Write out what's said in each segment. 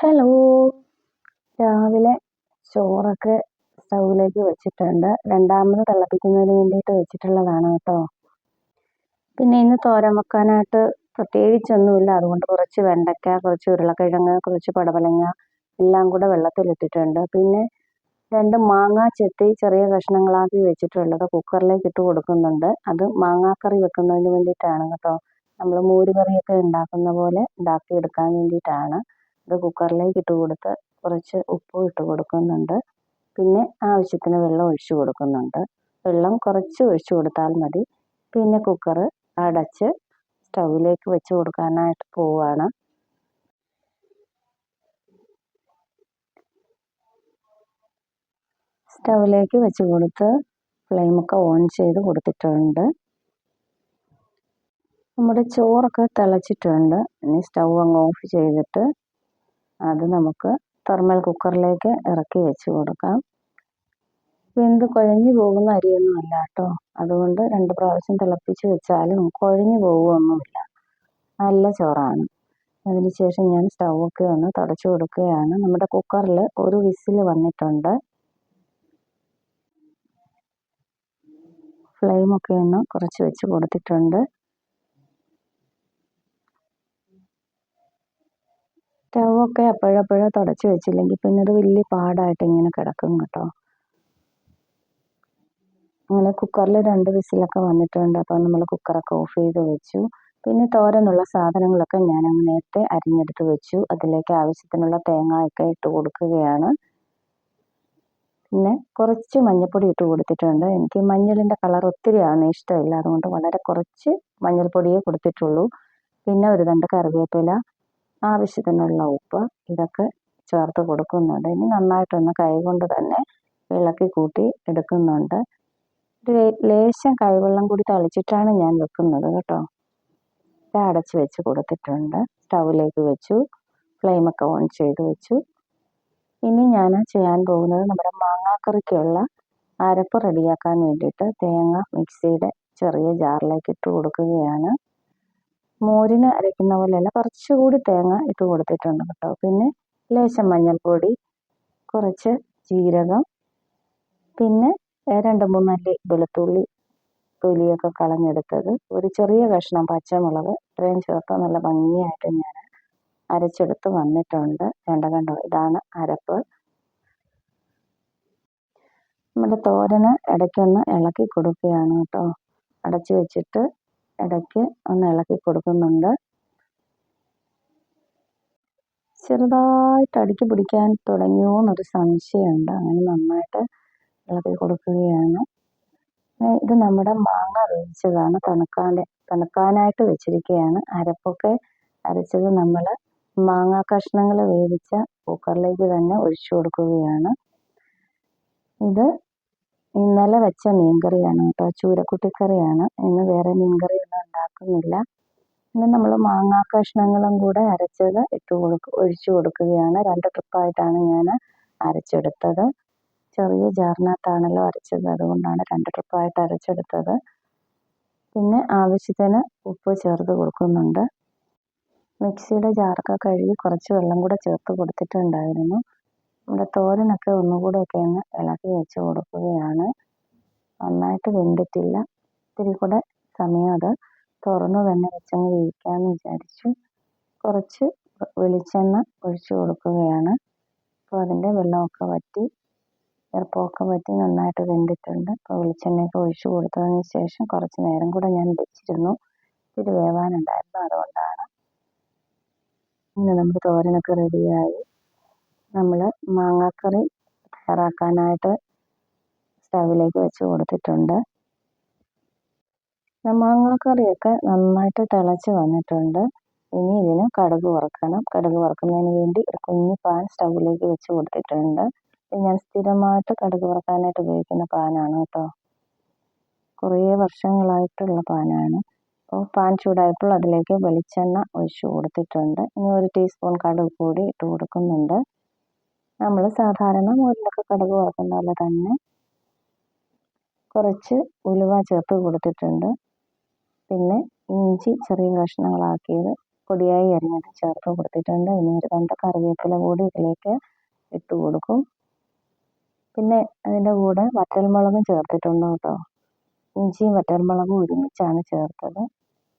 Hello. രാവിലെ ചോറൊക്കെ സ്റ്റൗവിലേക്ക് വെച്ചിട്ടുണ്ട്. രണ്ടാമത് തിളപ്പിക്കുന്നതിന് വേണ്ടിയിട്ട് വെച്ചിട്ടുള്ളതാണ് കേട്ടോ. പിന്നെ ഇന്ന് തോരൻ വെക്കാനായിട്ട് പ്രത്യേകിച്ചൊന്നുമില്ല. അതുകൊണ്ട് കുറച്ച് വെണ്ടയ്ക്ക കുറച്ച് ഉരുളക്കിഴങ്ങ് കുറച്ച് പടവലങ്ങ എല്ലാം കൂടെ വെള്ളത്തിലിട്ടിട്ടുണ്ട്. പിന്നെ രണ്ട് മാങ്ങാ ചെത്തി ചെറിയ കഷ്ണങ്ങളാക്കി വെച്ചിട്ടുള്ളത് കുക്കറിലേക്ക് ഇട്ട് കൊടുക്കുന്നുണ്ട്. അത് മാങ്ങാക്കറി വെക്കുന്നതിന് വേണ്ടിയിട്ടാണ് കേട്ടോ. നമ്മൾ മോരുകറിയൊക്കെ ഉണ്ടാക്കുന്ന പോലെ ഉണ്ടാക്കിയെടുക്കാൻ വേണ്ടിയിട്ടാണ്. ഇത് കുക്കറിലേക്ക് ഇട്ട് കൊടുത്ത് കുറച്ച് ഉപ്പും ഇട്ട് കൊടുക്കുന്നുണ്ട്. പിന്നെ ആവശ്യത്തിന് വെള്ളം ഒഴിച്ച് കൊടുക്കുന്നുണ്ട്. വെള്ളം കുറച്ച് ഒഴിച്ച് കൊടുത്താൽ മതി. പിന്നെ കുക്കർ അടച്ച് സ്റ്റൗവിലേക്ക് വെച്ച് കൊടുക്കാനായിട്ട് പോവുകയാണ് സ്റ്റൗവിലേക്ക് വെച്ച് കൊടുത്ത് ഫ്ലെയിമൊക്കെ ഓൺ ചെയ്ത് കൊടുത്തിട്ടുണ്ട്. നമ്മുടെ ചോറൊക്കെ തിളച്ചിട്ടുണ്ട്. ഇനി സ്റ്റൗ അങ്ങ് ഓഫ് ചെയ്തിട്ട് അത് നമുക്ക് തെർമൽ കുക്കറിലേക്ക് ഇറക്കി വെച്ച് കൊടുക്കാം. വെന്ത് കുഴഞ്ഞു പോകുന്ന അരിയൊന്നും അല്ല കേട്ടോ. അതുകൊണ്ട് രണ്ട് പ്രാവശ്യം തിളപ്പിച്ച് വെച്ചാലും കുഴഞ്ഞു പോകുമൊന്നുമില്ല നല്ല ചോറാണ്. അതിനുശേഷം ഞാൻ സ്റ്റൗവൊക്കെ ഒന്ന് തുടച്ചു കൊടുക്കുകയാണ്. നമ്മുടെ കുക്കറിൽ ഒരു വിസിൽ വന്നിട്ടുണ്ട്. ഫ്ലെയിമൊക്കെ ഒന്ന് കുറച്ച് വെച്ച് കൊടുത്തിട്ടുണ്ട്. സ്റ്റൗവൊക്കെ അപ്പോഴപ്പോഴേ തുടച്ച് വെച്ചില്ലെങ്കിൽ പിന്നെ അത് വലിയ പാടായിട്ട് ഇങ്ങനെ കിടക്കും കേട്ടോ. അങ്ങനെ കുക്കറിൽ രണ്ട് വിസിലൊക്കെ വന്നിട്ടുണ്ട്. അപ്പോൾ നമ്മൾ കുക്കറൊക്കെ ഓഫ് ചെയ്ത് വെച്ചു. പിന്നെ തോരനുള്ള സാധനങ്ങളൊക്കെ ഞാൻ നേരത്തെ അരിഞ്ഞെടുത്ത് വെച്ചു. അതിലേക്ക് ആവശ്യത്തിനുള്ള തേങ്ങയൊക്കെ ഇട്ട് കൊടുക്കുകയാണ്. പിന്നെ കുറച്ച് മഞ്ഞൾപ്പൊടി ഇട്ട് കൊടുത്തിട്ടുണ്ട്. എനിക്ക് മഞ്ഞളിന്റെ കളർ ഒത്തിരിയാണ് ഇഷ്ടമില്ല. അതുകൊണ്ട് വളരെ കുറച്ച് മഞ്ഞൾപ്പൊടിയേ കൊടുത്തിട്ടുള്ളൂ. പിന്നെ ഒരു രണ്ട് കറിവേപ്പില ആവശ്യത്തിനുള്ള ഉപ്പ് ഇതൊക്കെ ചേർത്ത് കൊടുക്കുന്നുണ്ട്. ഇനി നന്നായിട്ടൊന്ന് കൈകൊണ്ട് തന്നെ ഇളക്കി കൂട്ടി എടുക്കുന്നുണ്ട്. ലേശം കൈവെള്ളം കൂടി തളിച്ചിട്ടാണ് ഞാൻ വെക്കുന്നത് കേട്ടോ. അടച്ച് വെച്ച് കൊടുത്തിട്ടുണ്ട്. സ്റ്റൗവിലേക്ക് വെച്ചു. ഫ്ലെയിമൊക്കെ ഓൺ ചെയ്ത് വെച്ചു. ഇനി ഞാൻ ചെയ്യാൻ പോകുന്നത് നമ്മുടെ മാങ്ങാക്കറിക്കുള്ള അരപ്പ് റെഡിയാക്കാൻ വേണ്ടിയിട്ട് തേങ്ങ മിക്സിയുടെ ചെറിയ ജാറിലേക്ക് ഇട്ട് കൊടുക്കുകയാണ്. മോരിന് അരയ്ക്കുന്ന പോലെയല്ല കുറച്ചുകൂടി തേങ്ങ ഇട്ട് കൊടുത്തിട്ടുണ്ട് കേട്ടോ. പിന്നെ ലേശം മഞ്ഞൾപ്പൊടി കുറച്ച് ജീരകം പിന്നെ രണ്ട് മൂന്നല്ലി വെളുത്തുള്ളി തൊലിയൊക്കെ കളഞ്ഞെടുത്തത്. ഒരു ചെറിയ കഷ്ണം പച്ചമുളക് ഇത്രയും ചേർത്ത് നല്ല ഭംഗിയായിട്ട് ഞാൻ അരച്ചെടുത്ത് വന്നിട്ടുണ്ട്. വേണ്ട കണ്ടോ ഇതാണ് അരപ്പ്. നമ്മുടെ തോരന് ഇടയ്ക്കൊന്ന് ഇളക്കി കൊടുക്കുകയാണ് കേട്ടോ. അടച്ചു വെച്ചിട്ട് ഇടയ്ക്ക് ഒന്ന് ഇളക്കി കൊടുക്കുന്നുണ്ട്. ചെറുതായിട്ട് അടുക്കി പിടിക്കാൻ തുടങ്ങിയോ എന്നൊരു സംശയമുണ്ട്. അങ്ങനെ നന്നായിട്ട് ഇളക്കി കൊടുക്കുകയാണ്. ഇത് നമ്മുടെ മാങ്ങ വേവിച്ചതാണ്. തണുക്കാന്റെ തണുക്കാനായിട്ട് വെച്ചിരിക്കുകയാണ് അരപ്പൊക്കെ അരച്ചത് നമ്മൾ മാങ്ങ കഷ്ണങ്ങൾ വേവിച്ച കുക്കറിലേക്ക് തന്നെ ഒഴിച്ചു കൊടുക്കുകയാണ്. ഇത് ഇന്നലെ വെച്ച മീൻകറിയാണ് കേട്ടോ. ചൂരക്കുട്ടിക്കറിയാണ്. ഇന്ന് വേറെ മീൻകറിയൊന്നും ഉണ്ടാക്കുന്നില്ല. ഇന്ന് നമ്മൾ മാങ്ങാ കഷ്ണങ്ങളും കൂടെ അരച്ചത് ഇട്ട് കൊടുക്കുക ഒഴിച്ചു കൊടുക്കുകയാണ്. രണ്ട് ട്രിപ്പായിട്ടാണ് ഞാൻ അരച്ചെടുത്തത്. ചെറിയ ജാറിനകത്താണല്ലോ അരച്ചത്. അതുകൊണ്ടാണ് രണ്ട് ട്രിപ്പായിട്ട് അരച്ചെടുത്തത്. പിന്നെ ആവശ്യത്തിന് ഉപ്പ് ചേർത്ത് കൊടുക്കുന്നുണ്ട്. മിക്സിയുടെ ജാറൊക്കെ കഴുകി കുറച്ച് വെള്ളം കൂടെ ചേർത്ത് കൊടുത്തിട്ടുണ്ടായിരുന്നു. നമ്മുടെ തോരനൊക്കെ ഒന്നുകൂടെയൊക്കെ ഒന്ന് ഇളക്കി വെച്ച് കൊടുക്കുകയാണ്. നന്നായിട്ട് വെന്തിട്ടില്ല. ഇത്തിരി കൂടെ സമയം അത് തുറന്ന് തന്നെ വെച്ചങ്ങ് വേവിക്കാമെന്ന് വിചാരിച്ചു. കുറച്ച് വെളിച്ചെണ്ണ ഒഴിച്ചു കൊടുക്കുകയാണ്. അപ്പോൾ അതിന്റെ വെള്ളമൊക്കെ വറ്റി ഈർപ്പമൊക്കെ വറ്റി നന്നായിട്ട് വെന്തിട്ടുണ്ട്. അപ്പോൾ വെളിച്ചെണ്ണയൊക്കെ ഒഴിച്ചു കൊടുത്തതിന് ശേഷം കുറച്ച് നേരം കൂടെ ഞാൻ വെച്ചിരുന്നു. ഇത്തിരി വേവാനുണ്ടായിരുന്നു അതുകൊണ്ടാണ്. ഇങ്ങനെ നമ്മുടെ തോരനൊക്കെ റെഡിയായി നമ്മൾ മാങ്ങാക്കറി തയ്യാറാക്കാനായിട്ട് സ്റ്റവിലേക്ക് വെച്ച് കൊടുത്തിട്ടുണ്ട്. മാങ്ങാക്കറിയൊക്കെ നന്നായിട്ട് തിളച്ച് വന്നിട്ടുണ്ട്. ഇനി ഇതിന് കടുക് വറുക്കണം. കടുക് വറുക്കുന്നതിന് വേണ്ടി ഒരു കുഞ്ഞു പാൻ സ്റ്റവിലേക്ക് വെച്ച് കൊടുത്തിട്ടുണ്ട്. ഞാൻ സ്ഥിരമായിട്ട് കടുക് വറുക്കാനായിട്ട് ഉപയോഗിക്കുന്ന പാനാണ് കേട്ടോ. കുറേ വർഷങ്ങളായിട്ടുള്ള പാനാണ്. അപ്പോൾ പാൻ ചൂടായപ്പോൾ അതിലേക്ക് വെളിച്ചെണ്ണ ഒഴിച്ച് കൊടുത്തിട്ടുണ്ട്. ഇനി ഒരു ടീസ്പൂൺ കടുക് കൂടി ഇട്ട് കൊടുക്കുന്നുണ്ട്. നമ്മൾ സാധാരണ മോരിലൊക്കെ കടുക് വറുക്കുന്ന പോലെ തന്നെ കുറച്ച് ഉലുവ ചേർത്ത് കൊടുത്തിട്ടുണ്ട്. പിന്നെ ഇഞ്ചി ചെറിയ കഷ്ണങ്ങളാക്കിയത് പൊടിയായി അരിഞ്ഞത് ചേർത്ത് കൊടുത്തിട്ടുണ്ട്. ഇനി ഒരു കണ്ട കറിവേപ്പില കൂടി ഇതിലേക്ക് ഇട്ട് കൊടുക്കും. പിന്നെ അതിന്റെ കൂടെ വറ്റൽമുളകും ചേർത്തിട്ടുണ്ട് കേട്ടോ. ഇഞ്ചിയും വറ്റൽമുളകും ഒരുമിച്ചാണ് ചേർത്തത്.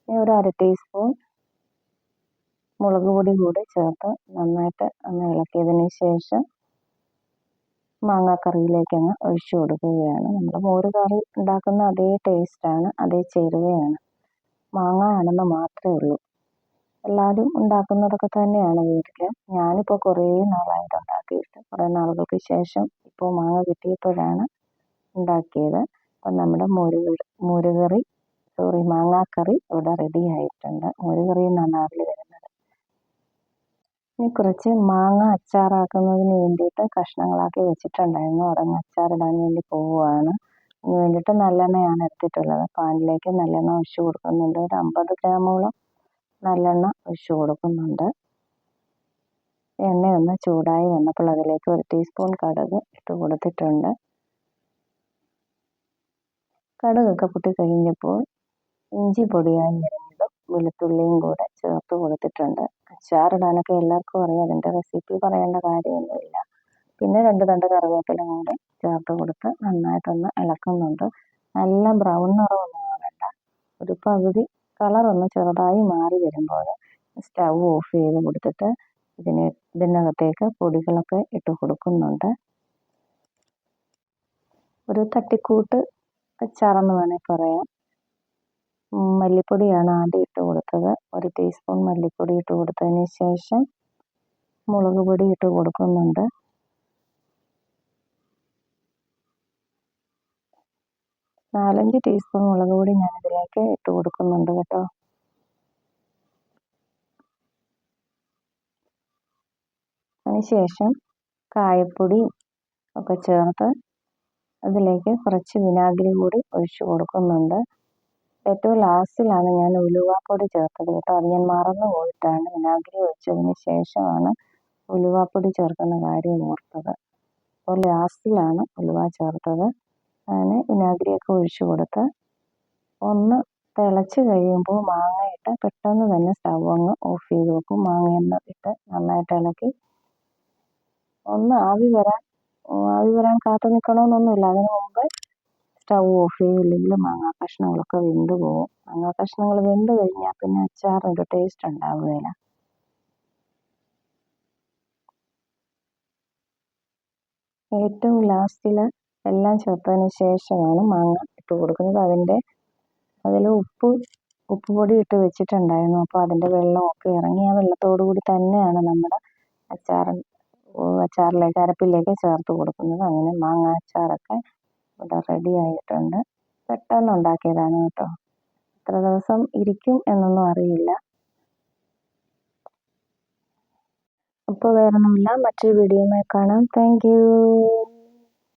ഇനി ഒരു അര ടീസ്പൂൺ മുളക് പൊടി കൂടി ചേർത്ത് നന്നായിട്ട് ഒന്ന് ഇളക്കിയതിന് ശേഷം മാങ്ങാക്കറിയിലേക്ക് അങ്ങ് ഒഴിച്ചു കൊടുക്കുകയാണ്. നമ്മൾ മോര് കറി ഉണ്ടാക്കുന്ന അതേ ടേസ്റ്റാണ് അതേ ചേരുവയാണ്. മാങ്ങ ആണെന്ന് മാത്രമേ ഉള്ളൂ. എല്ലാവരും ഉണ്ടാക്കുന്നതൊക്കെ തന്നെയാണ് വീട്ടിൽ ഞാനിപ്പോൾ കുറേ നാളായിട്ട് ഉണ്ടാക്കിയിട്ട് കുറേ നാളുകൾക്ക് ശേഷം ഇപ്പോൾ മാങ്ങ കിട്ടിയപ്പോഴാണ് ഉണ്ടാക്കിയത്. അപ്പം നമ്മുടെ മോര് മോരുകറി സോറി മാങ്ങാക്കറി ഇവിടെ റെഡി ആയിട്ടുണ്ട്. മോരുകറി എന്നാണ് വരുന്നത്. ഇനി കുറച്ച് മാങ്ങ അച്ചാറാക്കുന്നതിന് വേണ്ടിയിട്ട് കഷ്ണങ്ങളാക്കി വെച്ചിട്ടുണ്ടായിരുന്നു. അതങ്ങ് അച്ചാറിടാൻ വേണ്ടി പോവുകയാണ്. അതിന് വേണ്ടിയിട്ട് നല്ലെണ്ണയാണ് എടുത്തിട്ടുള്ളത്. പാനിലേക്ക് നല്ലെണ്ണ ഒഴിച്ചു കൊടുക്കുന്നുണ്ട്. ഒരു അമ്പത് ഗ്രാമോളം നല്ലെണ്ണ ഒഴിച്ചു കൊടുക്കുന്നുണ്ട്. എണ്ണയൊന്ന് ചൂടായി വന്നപ്പോൾ അതിലേക്ക് ഒരു ടീസ്പൂൺ കടുക് ഇട്ട് കൊടുത്തിട്ടുണ്ട്. കടുകൊക്കെ പൊട്ടി കഴിഞ്ഞപ്പോൾ ഇഞ്ചി പൊടിയായി. വെളുത്തുള്ളിയും കൂടെ ചേർത്ത് കൊടുത്തിട്ടുണ്ട്. അച്ചാറിടാനൊക്കെ എല്ലാവർക്കും അറിയാം. അതിന്റെ റെസിപ്പി പറയേണ്ട കാര്യമൊന്നുമില്ല. പിന്നെ രണ്ട് തണ്ട് കറിവേപ്പില കൂടെ ചേർത്ത് കൊടുത്ത് നന്നായിട്ടൊന്ന് ഇളക്കുന്നുണ്ട്. നല്ല ബ്രൗൺ നിറമൊന്നും ആവണ്ട. ഒരു പകുതി കളറൊന്ന് ചെറുതായി മാറി വരുമ്പോൾ സ്റ്റവ് ഓഫ് ചെയ്ത് കൊടുത്തിട്ട് ഇതിന് ഇതിനകത്തേക്ക് പൊടികളൊക്കെ ഇട്ട് കൊടുക്കുന്നുണ്ട്. ഒരു തട്ടിക്കൂട്ട് അച്ചാറെന്ന് വേണമെങ്കിൽ പറയാം. മല്ലിപ്പൊടിയാണ് ആദ്യം ഇട്ട് കൊടുത്തത്. ഒരു ടീസ്പൂൺ മല്ലിപ്പൊടി ഇട്ട് കൊടുത്തതിന് ശേഷം മുളക് പൊടി ഇട്ട് കൊടുക്കുന്നുണ്ട്. നാലഞ്ച് ടീസ്പൂൺ മുളക് പൊടി ഞാൻ ഇതിലേക്ക് ഇട്ട് കൊടുക്കുന്നുണ്ട് കേട്ടോ. അതിനുശേഷം കായപ്പൊടി ഒക്കെ ചേർത്ത് അതിലേക്ക് കുറച്ച് വിനാഗിരി കൂടി ഒഴിച്ച് കൊടുക്കുന്നുണ്ട്. ഏറ്റവും ലാസ്റ്റിലാണ് ഞാൻ ഉലുവാപ്പൊടി ചേർത്തത് കേട്ടോ. അത് ഞാൻ മറന്നു പോയിട്ടാണ്. വിനാഗിരി ഒഴിച്ചതിന് ശേഷമാണ് ഉലുവാപ്പൊടി ചേർക്കുന്ന കാര്യം ഓർത്തത്. അപ്പോൾ ലാസ്റ്റിലാണ് ഉലുവ ചേർത്തത്. അങ്ങനെ വിനാഗിരിയൊക്കെ ഒഴിച്ചു കൊടുത്ത് ഒന്ന് തിളച്ച് കഴിയുമ്പോൾ മാങ്ങ ഇട്ട് പെട്ടെന്ന് തന്നെ സ്റ്റവ് അങ്ങ് ഓഫ് ചെയ്ത് വെക്കും. മാങ്ങ ഇട്ട് നന്നായിട്ട് ഇളക്കി. ഒന്ന് ആവി വരാൻ ആവി വരാൻ കാത്തു നിൽക്കണമെന്നൊന്നുമില്ല അതിന് മുമ്പ് സ്റ്റൗ ഓഫ് ചെയ്തില്ലെങ്കിൽ മാങ്ങാ കഷ്ണങ്ങളൊക്കെ വെന്ത് പോകും മാങ്ങാ കഷ്ണങ്ങൾ വെന്ത് കഴിഞ്ഞാൽ പിന്നെ അച്ചാറിന്റെ ടേസ്റ്റ് ഉണ്ടാവുകയില്ല ഏറ്റവും ലാസ്റ്റിൽ എല്ലാം ചേർത്തതിന് ശേഷമാണ് മാങ്ങ ഇട്ട് കൊടുക്കുന്നത്. അതിന്റെ അതിൽ ഉപ്പ് ഉപ്പ് പൊടി ഇട്ട് വെച്ചിട്ടുണ്ടായിരുന്നു. അപ്പോൾ അതിന്റെ വെള്ളമൊക്കെ ഇറങ്ങി. ആ വെള്ളത്തോടു കൂടി തന്നെയാണ് നമ്മുടെ അച്ചാർ അച്ചാറിലേക്ക് അരപ്പിലേക്ക് ചേർത്ത് കൊടുക്കുന്നത്. അങ്ങനെ മാങ്ങ അച്ചാറൊക്കെ ഇവിടെ റെഡി ആയിട്ടുണ്ട്. പെട്ടെന്ന് ഉണ്ടാക്കിയതാണ് കേട്ടോ. എത്ര ദിവസം ഇരിക്കും എന്നൊന്നും അറിയില്ല. അപ്പോൾ വേറൊന്നുമില്ല മറ്റൊരു വീഡിയോയുമായി കാണാം. താങ്ക്